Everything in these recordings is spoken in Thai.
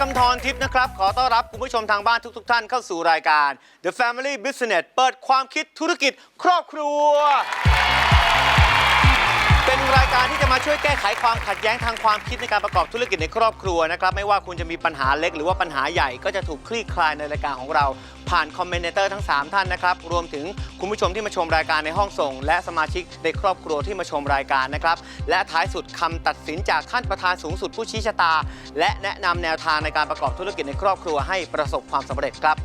กำธรทิพย์นะครับ ขอต้อนรับคุณผู้ชมทางบ้านทุก ๆ ท่านเข้าสู่รายการ The Family Business เปิดความคิดธุรกิจครอบครัว รายการที่จะมาช่วยแก้ไขความขัดแย้งทางความคิดในการประกอบธุรกิจในครอบครัวนะครับไม่ว่าคุณจะมีปัญหาเล็กหรือว่าปัญหาใหญ่ก็จะถูกคลี่คลายในรายการของเรา ผ่านคอมเมนเตอร์ทั้ง 3 ท่านนะครับรวมถึงคุณผู้ชมที่มาชมรายการในห้องส่ง และสมาชิกในครอบครัวที่มาชมรายการนะครับและท้ายสุดคำตัดสินจากท่านประธานสูงสุดผู้ชี้ชะตา และแนะนำแนวทางในการประกอบธุรกิจในครอบครัวให้ประสบความสำเร็จครับ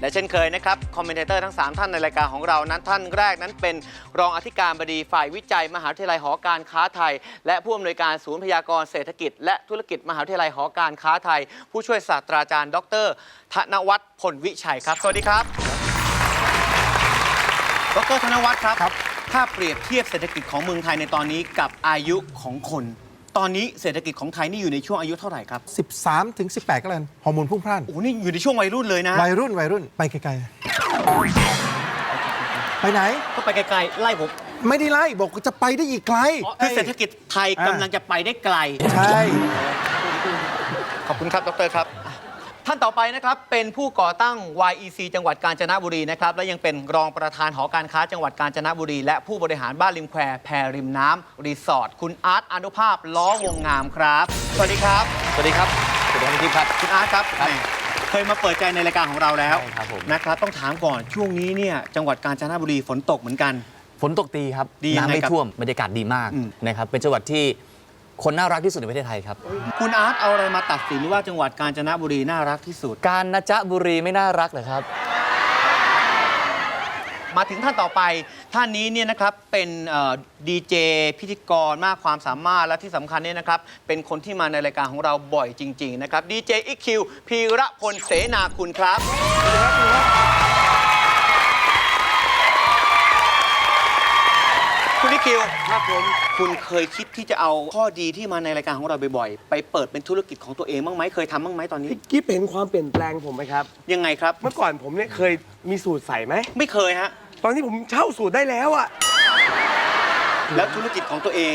และเช่นเคยนะครับคอมเมนเตอร์ทั้ง 3 ท่านในรายการของเรานั้นท่านแรกนั้นเป็นรองอธิการบดีฝ่ายวิจัย มหาวิทยาลัยหอการค้าไทย และผู้อำนวยการศูนย์พยากรณ์เศรษฐกิจ และธุรกิจมหาวิทยาลัยหอการค้าไทย ผู้ช่วยศาสตราจารย์ ดร ธนวัฒน์ผลวิชัยครับ สวัสดีครับ ดรธนวัฒน์ครับ ถ้าเปรียบเทียบเศรษฐกิจของเมืองไทยในตอนนี้กับอายุของคน ตอนนี้เศรษฐกิจของไทยนี่อยู่ในช่วงอายุเท่าไหร่ครับ 13 ถึง 18 ก็แล้วกันฮอร์โมนพุ่งพล่านโอ้โหนี่อยู่ในช่วงวัยรุ่นเลยนะ วัยรุ่นวัยรุ่นไปไกลๆ ไปไหน ก็ไปไกลๆ ไล่ผมไม่ได้ไล่บอกจะไปได้อีกไกลคือเศรษฐกิจไทยกำลังจะไปได้ไกล ใช่ ขอบคุณครับ ดรครับ ท่านต่อไปนะครับเป็นผู้ก่อตั้ง YEC จังหวัดกาญจนบุรีนะครับและยังเป็นรองประธานหอการค้าจังหวัดกาญจนบุรี และผู้บริหารบ้านริมแควแพรริมน้ำรีสอร์ทคุณอาร์ตอนุภาพล้อวงงามครับ สวัสดีครับ สวัสดีครับสวัสดีครับพี่ทิพย์ครับคุณอาร์ตครับแหมเคยมาเปิดใจในรายการของเราแล้วใช่ครับผม นะครับต้องถามก่อนช่วงนี้เนี่ยจังหวัดกาญจนบุรีฝนตกเหมือนกัน ฝนตกตีครับดียังไงน้ำไม่ครับท่วมบรรยากาศดีมากอืมนะครับเป็นจังหวัดที่ คนน่ารักที่สุดในประเทศไทยครับ คุณอาร์ตเอาอะไรมาตัดสินว่าจังหวัดกาญจนบุรีน่ารักที่สุด การนะจ๊ะบุรีไม่น่ารักเหรอครับ มาถึงท่านต่อไปท่านนี้เนี่ยนะครับเป็นดีเจพิธีกรมากความสามารถและที่สำคัญเนี่ยนะครับ เป็นคนที่มาในรายการของเราบ่อยจริง ๆ นะครับดีเจอีคิวพีระพลเสนาคุณครับคุณอี คิวครับผมคุณเคยคิดที่จะเอาข้อดีที่มาในรายการของเราบ่อยๆ ไปเปิดเป็นธุรกิจของตัวเองบ้างไหมเคยทำบ้างไหมตอนนี้ พี่กิ๊บเห็นความเปลี่ยนแปลงผมไหมครับ ยังไงครับ เมื่อก่อนผมเนี่ยเคยมีสูตรใส่ไหม ไม่เคยฮะ ตอนนี้ผมเช่าสูตรได้แล้วอะแล้วธุรกิจของตัวเอง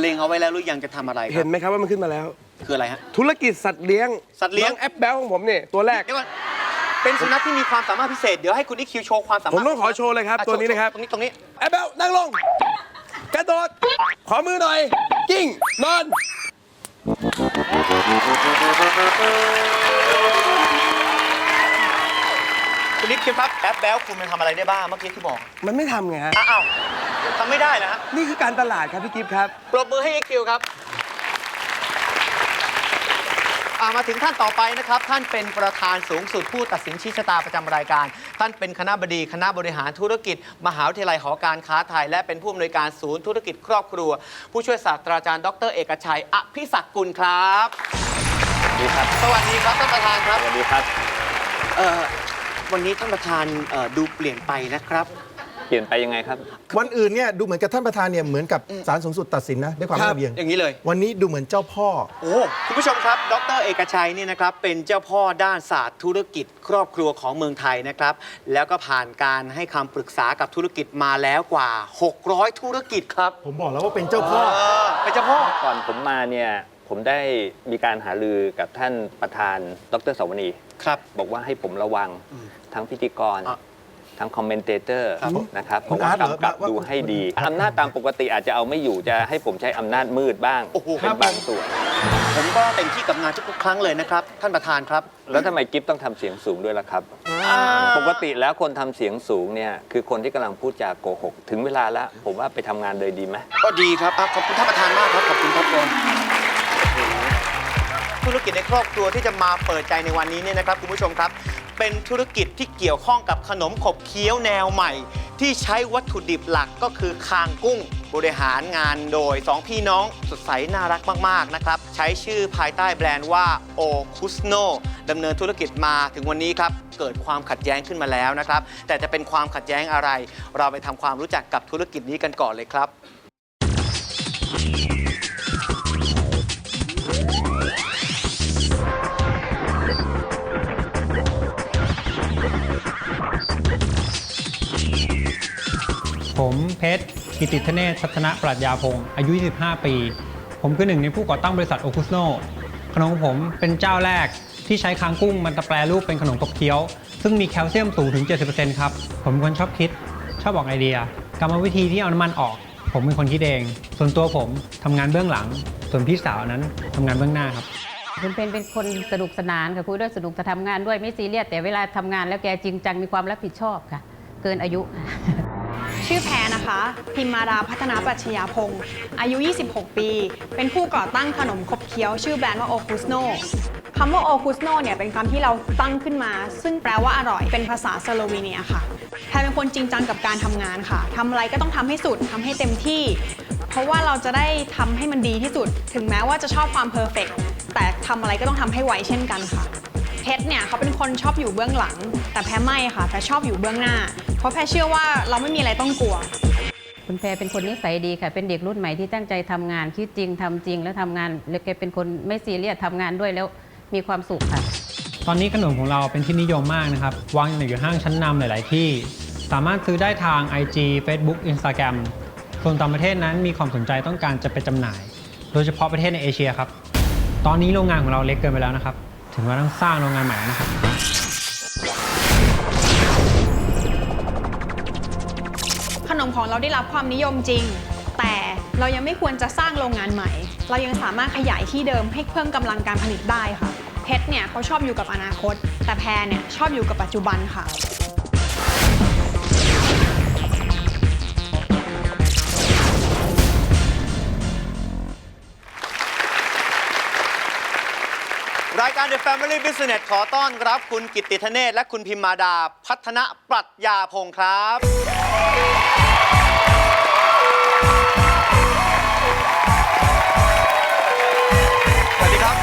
เลงเอาไว้แล้วหรือยังจะทำอะไรคเห็รับนไหมครับว่ามันขึ้นมาแล้ว คืออะไรฮะ ธุรกิจสัตว์เลี้ยงสัตว์เลี้ยง น้อแอปแบลของผมเนี่ยตัวแรก เดี๋ยวก่อนเป็นสุนัขที่มีความสามารถพิเศษเดี๋ยวให้คุณนิคิวโชว์ความสามารถผมต้องขอโชว์เลยครับอ่ตัวนี้นะครับ ตรงนี้ตรงนี้ แอปแบลนั่งลง กระโดด ขอมือหน่อย กิ้ง นอน คุณนิคิวครับแอปแบลคุณมันทำอะไรได้บ้างเมื่อกี้ที่บอกมันไม่ทำไงฮะ อ้าวทำไม่ได้นะฮะนี่คือการตลาดครับพี่กิ๊บครับ ปรบมือให้นิคิวครับอ่ามาถึงท่านต่อไปนะครับ ท่านเป็นประธานสูงสุดผู้ตัดสินชี้ชะตาประจำรายการ ท่านเป็นคณะบดีคณะบริหารธุรกิจ มหาวิทยาลัยหอการค้าไทย และเป็นผู้อำนวยการศูนย์ธุรกิจครอบครัว ผู้ช่วยศาสตราจารย์ดร เอกชัยอภิศักกุลครับ สวัสดีครับสวัสดีครับท่านประธานครับสวัสดีครับ เอ่อวันนี้ท่านประธานเอ่อดูเปลี่ยนไปนะครับ เปลี่ยนไปยังไงครับ วันอื่นเนี่ยดูเหมือนกับท่านประธานเนี่ยเหมือนกับศาลสูงสุดตัดสินนะด้วยความครับระเบียงอย่างนี้เลย วันนี้ดูเหมือนเจ้าพ่อ โอ้คุณผู้ชมครับ ดรเอกชัยเนี่ยนะครับเป็นเจ้าพ่อด้านศาสตร์ธุรกิจ ครอบครัวของเมืองไทยนะครับ แล้วก็ผ่านการให้คำปรึกษากับธุรกิจมาแล้วกว่า 600 ธุรกิจครับผมบอกแล้วว่าเป็นเจ้าพ่อ เออเป็นเจ้าพ่อ ก่อนผมมาเนี่ยผมได้มีการหารือกับท่านประธานดรสวนี ครับ บอกว่าให้ผมระวังทั้งพิธีกร อะ ทั้งคอมเมนเตเตอร์ครับนะครับคุบอณกว่าอาร์ตเหรอกำกับว่าดูให้ดีอำนาจตามปกติอาจจะเอาไม่อยู่จะให้ผมใช้อำนาจมืดบ้างโอ้โหเป็นบางส่วน ผมก็เต็มที่กับงานทุกๆครั้งเลยนะครับ ท่านประธานครับ แล้วทำไมกิฟต้องทำเสียงสูงด้วยล่ะครับ ปกติแล้วคนทำเสียงสูงเนี่ยคือคนที่กำลังพูดจาโกหก ถึงเวลาแล้วผมว่าไปทำงานเลยดีไหม ก็ดีครับอะขอบคุณท่านประธานมากครับ ขอบคุณครับผมธุรกิจในครอบครัวที่จะมาเปิดใจในวันนี้เนี่ยนะครับคุณผู้ชมครับ เป็นธุรกิจที่เกี่ยวข้องกับขนมขบเคี้ยวแนวใหม่ ที่ใช้วัตถุดิบหลักก็คือคางกุ้ง บริหารงานโดย 2 พี่น้องสดใสน่ารักมาก ๆ นะครับ ใช้ชื่อภายใต้แบรนด์ว่าโอคุสโนดำเนินธุรกิจมาถึงวันนี้ครับ เกิดความขัดแย้งขึ้นมาแล้วนะครับ แต่จะเป็นความขัดแย้งอะไร เราไปทำความรู้จักกับธุรกิจนี้กันก่อนเลยครับ ผมเพชรกิติธเนศพัฒนปรัชญาพงศ์อายุ 25 ปี ผมคือหนึ่งในผู้ก่อตั้งบริษัทโอคุสโนขนมผมเป็นเจ้าแรกที่ใช้ค้างกุ้งมันตะแปรรูปเป็นขนมกบเคี้ยว ซึ่งมีแคลเซียมสูงถึง 70%ครับ ผมเป็นคนชอบคิด ชอบออกไอเดีย กรรมวิธีที่เอาน้ำมันออก ผมเป็นคนคิดเอง ส่วนตัวผมทำงานเบื้องหลัง ส่วนพี่สาวนั้นทำงานเบื้องหน้าครับคุณเพนเป็นคนสนุกสนานค่ะคุยด้วยสนุกจะทำงานด้วยไม่ซีเรียสแต่เวลาทำงานแล้วแกจริงจังมีความรับผิดชอบค่ะ เกินอายุ ชื่อแพรนะคะ พิมมาดาพัฒนาปัชญาพงศ์อายุ 26 ปี เป็นผู้ก่อตั้งขนมขบเคี้ยว ชื่อแบรนด์ว่าโอคุสโนคำว่าโอคุสโนเนี่ยเป็นคำที่เราตั้งขึ้นมา ซึ่งแปลว่าอร่อยเป็นภาษาสโลวีเนียค่ะแพรเป็นคนจริงจังกับการทำงานค่ะทำอะไรก็ต้องทำให้สุดทำให้เต็มที่ เพราะว่าเราจะได้ทำให้มันดีที่สุด ถึงแม้ว่าจะชอบความเพอร์เฟกแต่ทำอะไรก็ต้องทำให้ไวเช่นกันค่ะเพชรเนี่ยเขาเป็นคนชอบอยู่เบื้องหลัง แต่แพ้ไม่ค่ะแพ้ชอบอยู่เบื้องหน้า ราะแพ้เชื่อว่าเราไม่มีอะไรต้องกลัว คุณแพรเป็นคนนิสัยดีค่ะ เป็นเด็กรุ่นใหม่ที่ตั้งใจทำงานคิดจริงทำจริงแล้วทำงานแล้วแกเป็นคนไม่ซีเรียสทำงานด้วยแล้วมีความสุขค่ะ ตอนนี้ขนมของเราเป็นที่นิยมมากนะครับ วางอยู่ห้างชั้นนำหลาย ๆ ที่ สามารถซื้อได้ทาง IG Facebook Instagram ส่วนต่างประเทศนั้นมีความสนใจต้องการจะไปจำหน่าย โดยเฉพาะประเทศในเอเชียครับ ตอนนี้โรงงานของเราเล็กเกินไปแล้วนะครับ ถึงเว่าต้องสร้างโรงงานใหม่แล้วนะครับ มของเราได้รับความนิยมจริง แต่เรายังไม่ควรจะสร้างโรงงานใหม่ เรายังสามารถขยายที่เดิมให้เพิ่มกำลังการผลิตได้ค่ะ เพชรเนี่ยเขาชอบอยู่กับอนาคต แต่แพรเนี่ยชอบอยู่กับปัจจุบันค่ะรายการ The Family Business ขอต้อนรับคุณกิตติธเนศและคุณพิมมาดา พัฒนปรัชญาพงศ์ครับ สวัสดีครับ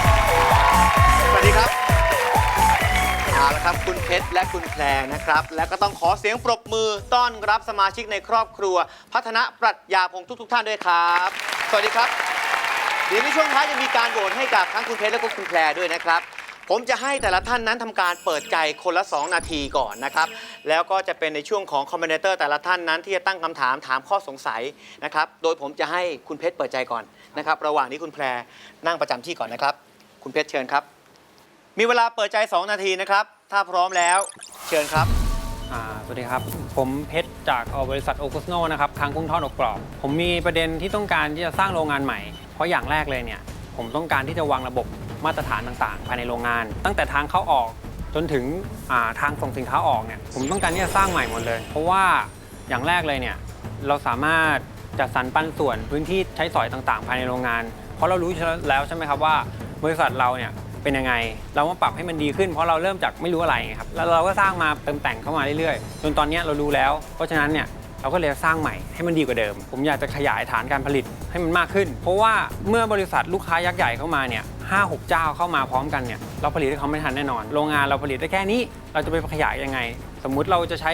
สวัสดีครับเอาละครับคุณเพชรและคุณแพรนะครับ และก็ต้องขอเสียงปรบมือต้อนรับสมาชิกในครอบครัว พัฒนปรัชญาพงศ์ทุก ๆ ท่านด้วยครับ สวัสดีครับ เดี๋ยวในช่วงท้ายจะมีการโหวตให้กับทั้งคุณเพชรและก็คุณแพรด้วยนะครับ ผมจะให้แต่ละท่านนั้นทำการเปิดใจคนละ 2 นาทีก่อนนะครับ แล้วก็จะเป็นในช่วงของคอมเมนเตอร์แต่ละท่านนั้นที่จะตั้งคำถามถามข้อสงสัยนะครับ โดยผมจะให้คุณเพชรเปิดใจก่อนนะครับ ระหว่างนี้คุณแพรนั่งประจำที่ก่อนนะครับ คุณเพชรเชิญครับ มีเวลาเปิดใจ 2 นาทีนะครับ ถ้าพร้อมแล้ว เชิญครับ อ่าสวัสดีครับ ผมเพชรจากเอ่อบริษัทโอคุสโนนะครับค้างกุ้งทอดอบกรอบ ผมมีประเด็นที่ต้องการที่จะสร้างโรงงานใหม่ เพราะอย่างแรกเลยเนี่ย ผมต้องการที่จะวางระบบมาตรฐานต่างๆ ภายในโรงงาน ตั้งแต่ทางเข้าออก จนถึงาทางส่งสินค้าออกเนี่ยผมต้องการที่จะสร้างใหม่หมดเลย เพราะว่าอย่างแรกเลยเนี่ยเราสามารถจัดสรรปันส่วนพื้นที่ใช้สอยต่างๆ ภายในโรงงาน เพราะเรารู้แล้วใช่ไหมครับว่าบริษัทเราเนี่ยเป็นยังไง เรามาปรับให้มันดีขึ้น เพราะเราเริ่มจากไม่รู้อะไรครับแล้วเราก็สร้างมาเติมแต่งเข้ามาเรื่อยๆ จนตอนนี้เรารู้แล้ว เพราะฉะนั้นเนี่ยเราก็เลยสร้างใหม่ให้มันดีกว่าเดิม ผมอยากจะขยายฐานการผลิตให้มันมากขึ้น เพราะว่าเมื่อบริษัทลูกค้ายักษ์ใหญ่เข้ามาเนี่ย ห้าหกเจ้าเข้ามาพร้อมกันเนี่ยเราผลิตให้เขาไม่ทันแน่นอน โรงงานเราผลิตได้แค่นี้ เราจะไปขยายยังไง สมมุติเราจะใช้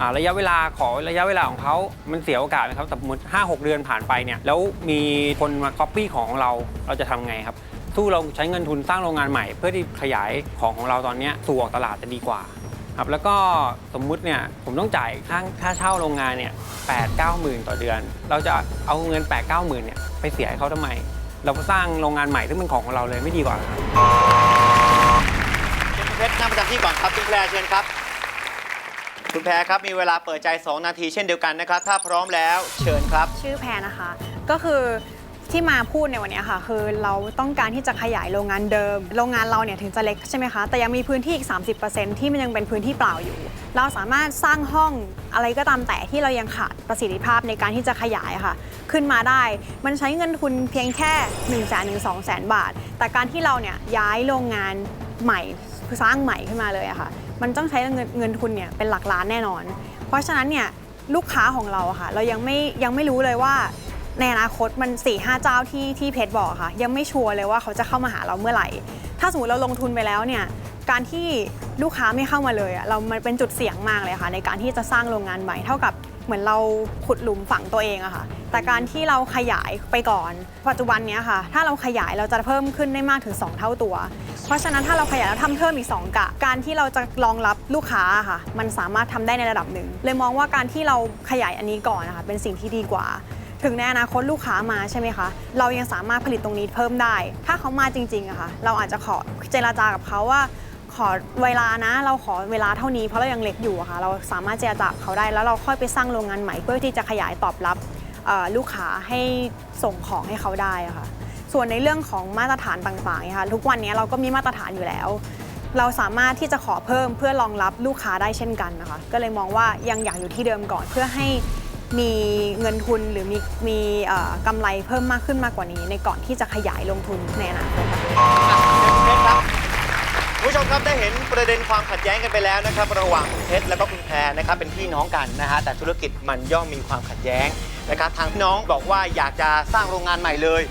อ่าระยะเวลาขอระยะเวลาของเขา มันเสียโอกาสนะครับสมมติ 5-6 เดือนผ่านไปเนี่ยแล้วมีคนมาก๊อปปี้ของเราเราจะทำไงครับสู้เราใช้เงินทุนสร้างโรงงานใหม่ เพื่อที่ขยายของของเราตอนนี้สู่ออกตลาดจะดีกว่าครับแล้วก็สมมุติเนี่ยผมต้องจ่ายค่าค่าเช่าโรงงานเนี่ยแปดเก้าหมื่นต่อเดือน เราจะเอาเงิน8ปดเก้าหมื่นเนี่ยไปเสียให้เขาทำไม เราก็สร้างโรงงานใหม่ซึ่งเป็นของของเราเลยไม่ดีกว่าเหรอครับคุณเพชรนั่งประจำที่ก่อนครับคุณแพรเชิญครับ คุณแพรครับมีเวลาเปิดใจ 2 นาทีเช่นเดียวกันนะครับ ถ้าพร้อมแล้วเชิญครับ ชื่อแพรนะคะ ก็คือที่มาพูดในวันเนี้ยค่ะ คือเราต้องการที่จะขยายโรงงานเดิม โรงงานเราเนี่ยถึงจะเล็กใช่ไหมคะ แต่ยังมีพื้นที่อีก 30%ที่มันยังเป็นพื้นที่เปล่าอยู่ เราสามารถสร้างห้องอะไรก็ตามแต่ที่เรายังขาดประสิทธิภาพในการที่จะขยายค่ะ ขึ้นมาได้ มันใช้เงินทุนเพียงแค่1นึ่งแสนถึงสองแสนบาท แต่การที่เราเนี่ยย้ายโรงงานใหม่สร้างใหม่ขึ้นมาเลยอะค่ะ มันต้องใช้เงินเงินทุนเนี่ยเป็นหลักล้านแน่นอน เพราะฉะนั้นเนี่ยลูกค้าของเราอะค่ะ เรายังไม่ยังไม่รู้เลยว่าในอนาคตมัน4ี่ห้าเจ้าที่ที่เพจบอกค่ะ ยังไม่ชัวร์เลยว่าเขาจะเข้ามาหาเราเมื่อไหร่ ถ้าสมมติเราลงทุนไปแล้วเนี่ยการที่ลูกค้าไม่เข้ามาเลยอะเรามันเป็นจุดเสี่ยงมากเลยค่ะ ในการที่จะสร้างโรงงานใหม่เท่ากับ เหมือนเราขุดหลุมฝังตัวเองอะค่ะ แต่การที่เราขยายไปก่อน ปัจจุบันเนี้ยค่ะ ถ้าเราขยายเราจะเพิ่มขึ้นได้มากถึง 2 เท่าตัว เพราะฉะนั้นถ้าเราขยายแล้วทำเพิ่มอีก 2 กะ การที่เราจะรองรับลูกค้าค่ะ มันสามารถทำได้ในระดับหนึ่ง เลยมองว่าการที่เราขยายอันนี้ก่อนนะคะเป็นสิ่งที่ดีกว่า ถึงในอนาคตลูกค้ามาใช่ไหมคะ เรายังสามารถผลิตตรงนี้เพิ่มได้ ถ้าเขามาจริงๆอะค่ะ เราอาจจะขอเจราจากับเขาว่า ขอเวลานะ เราขอเวลาเท่านี้เพราะเรายังเล็กอยู่ค่ะ เราสามารถเจรจากับเขาได้แล้วเราค่อยไปสร้างโรงงานใหม่เพื่อที่จะขยายตอบรับลูกค้าให้ส่งของให้เขาได้ค่ะ ส่วนในเรื่องของมาตรฐานต่างๆนี่ยค่ะทุกวันนี้เราก็มีมาตรฐานอยู่แล้ว เราสามารถที่จะขอเพิ่มเพื่อรองรับลูกค้าได้เช่นกันนะคะ ก็เลยมองว่ายังอยากอยู่ที่เดิมก่อนเพื่อให้มีเงินทุนหรือมีมีกำไรเพิ่มมากขึ้นมากกว่านี้ ในก่อนที่จะขยายลงทุนในอนาคต คะเพชรครับคุณผู้ชมครับได้เห็นประเด็นความขัดแย้งกันไปแล้วนะครับระหว่างเพชรแล้วก็คุณแพรนะครับเป็นพี่น้องกันนะฮะแต่ธุรกิจมันย่อมมีความขัดแย้งนะครับทางพี่น้องบอกว่าอยากจะสร้างโรงงานใหม่เลย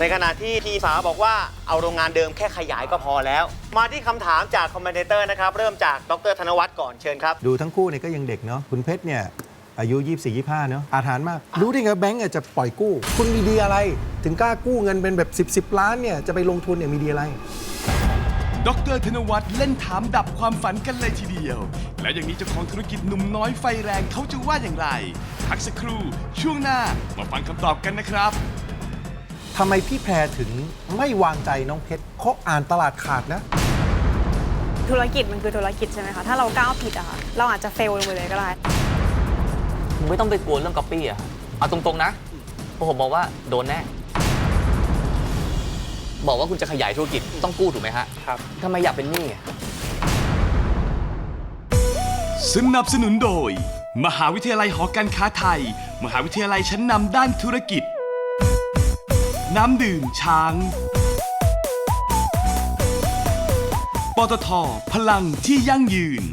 ในขณะที่พี่สาวบอกว่าเอาโรงงานเดิมแค่ขยายก็พอแล้ว มาที่คำถามจากคอมเมนเตอร์นะครับเริ่มจากดรธนวัฒน์ก่อนเชิญครับ ดูทั้งคู่เนี่ยก็ยังเด็กเนาะคุณเพชรเนี่ยอายุ 24 25 เนาะอาถรรพ์มาก รู้ได้ไงแบงก์อาจจะปล่อยกู้ คุณมีดีอะไร ถึงกล้ากู้เงินเป็นแบบ 10 10 ล้านเนี่ยจะไปลงทุนเนี่ยมีดีอะไร ดรธนวัฒน์เล่นถามดับความฝันกันเลยทีเดียว แล้วอย่างนี้เจ้าของธุรกิจหนุ่มน้อยไฟแรงเขาจะว่าอย่างไรพักสักครู่ช่วงหน้ามาฟังคำตอบกันนะครับทำไมพี่แพรถึงไม่วางใจน้องเพชรเขาอ่านตลาดขาดนะ ธุรกิจมันคือธุรกิจใช่ไหมคะ ถ้าเราก้าวผิดอะค่ะ เราอาจจะเฟลลงไปเลยก็ได้มึงไม่ต้องไปกลัวเรื่องก๊อปปี้อะเอาตรงๆนะเพราะผมบอกว่าโดนแน่ บอกว่าคุณจะขยายธุรกิจต้องกู้ถูกไหมฮะครับทำไมอยากเป็นหนี้อะสนับสนุนโดย มหาวิทยาลัยหอการค้าไทย มหาวิทยาลัยชั้นนำด้านธุรกิจ น้ำดื่มช้าง ปตทพลังที่ยั่งยืน